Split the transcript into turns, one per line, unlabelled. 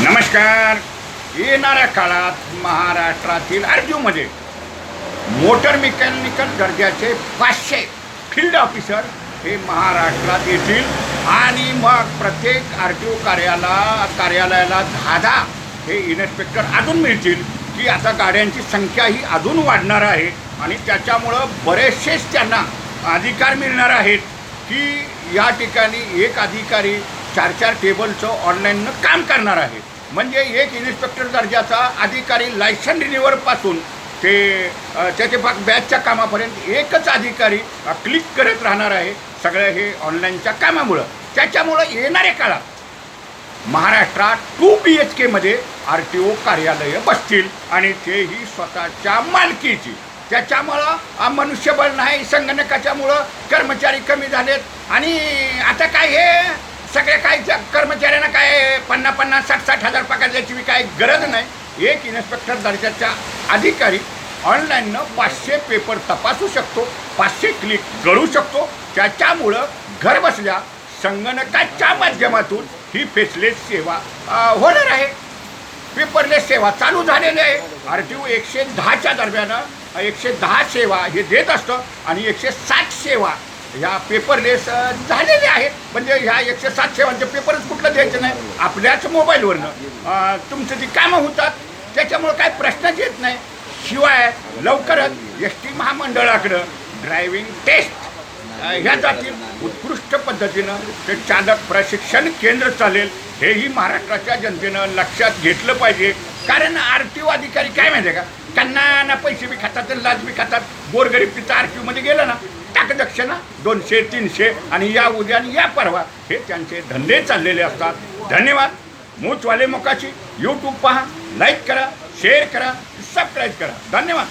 नमस्कार. येणाऱ्या काळात महाराष्ट्रातील आरटीओमध्ये मोटर मेकॅनिकल दर्जाचे पाचशे फील्ड ऑफिसर हे महाराष्ट्रात येतील आणि मग प्रत्येक आर टी ओ कार्याला कार्यालयाला दहा दहा हे इन्स्पेक्टर अजून मिळतील की आता गाड्यांची संख्या ही अजून वाढणार आहे आणि त्याच्यामुळं बरेचसेच त्यांना अधिकार मिळणार आहेत की या ठिकाणी एक अधिकारी चार चार टेबलचं ऑनलाईननं काम करणार आहे. म्हणजे एक इन्स्पेक्टर दर्जाचा अधिकारी लायसन रिन्युअरपासून ते त्याचे भाग बॅचच्या कामापर्यंत एकच अधिकारी क्लिक करत राहणार आहे सगळं हे ऑनलाईनच्या कामामुळं. त्याच्यामुळं येणाऱ्या काळात महाराष्ट्रात टू बी एच केमध्ये आर टी ओ कार्यालयं बसतील आणि तेही स्वतःच्या मालकीची. त्याच्यामुळं मनुष्यबळ नाही संगणकाच्यामुळं कर्मचारी कमी झालेत आणि आता काय हे? सगळ्या काय त्या कर्मचाऱ्यांना काय पन्नास पन्नास साठ साठ हजार पगार द्यायची काय गरज नाही. एक इन्स्पेक्टर दर्जाचा अधिकारी ऑनलाईननं पाचशे पेपर तपासू शकतो पाचशे क्लिक करू शकतो. त्याच्यामुळं घर बसल्या संगणकाच्या माध्यमातून ही फेसलेस सेवा होणार आहे. पेपरलेस सेवा चालू झालेली आहे. आर टी ओ एकशे दहाच्या दरम्यान एकशे दहा सेवा हे देत असतं आणि एकशे साठ सेवा ह्या पेपरलेस झालेले आहेत. म्हणजे ह्या एकशे साठ सेवांचे पेपरच कुठलं द्यायचं नाही. आपल्याच मोबाईलवरनं तुमचं जी कामं होतात त्याच्यामुळं काय प्रश्नच येत नाही. शिवाय लवकरच एस टी महामंडळाकडं ड्रायव्हिंग टेस्ट ह्या जातील. उत्कृष्ट पद्धतीनं ते चालक प्रशिक्षण केंद्र चालेल. हेही महाराष्ट्राच्या जनतेनं लक्षात घेतलं पाहिजे. कारण आर टी ओ अधिकारी काय माहिती आहे का? त्यांना ना पैसे बी खातात आणि लाच बी खातात. गोरगरीब तिथं आर टी ओमध्ये गेलं ना दक्षिणा दोनशे तीनशे आणि या उद्या आणि या परवा हे त्यांचे धंदे चाललेले असतात. धन्यवाद. मूचवाले मोकाची यूट्यूब पहा लाईक करा शेअर करा सबस्क्राईब करा. धन्यवाद.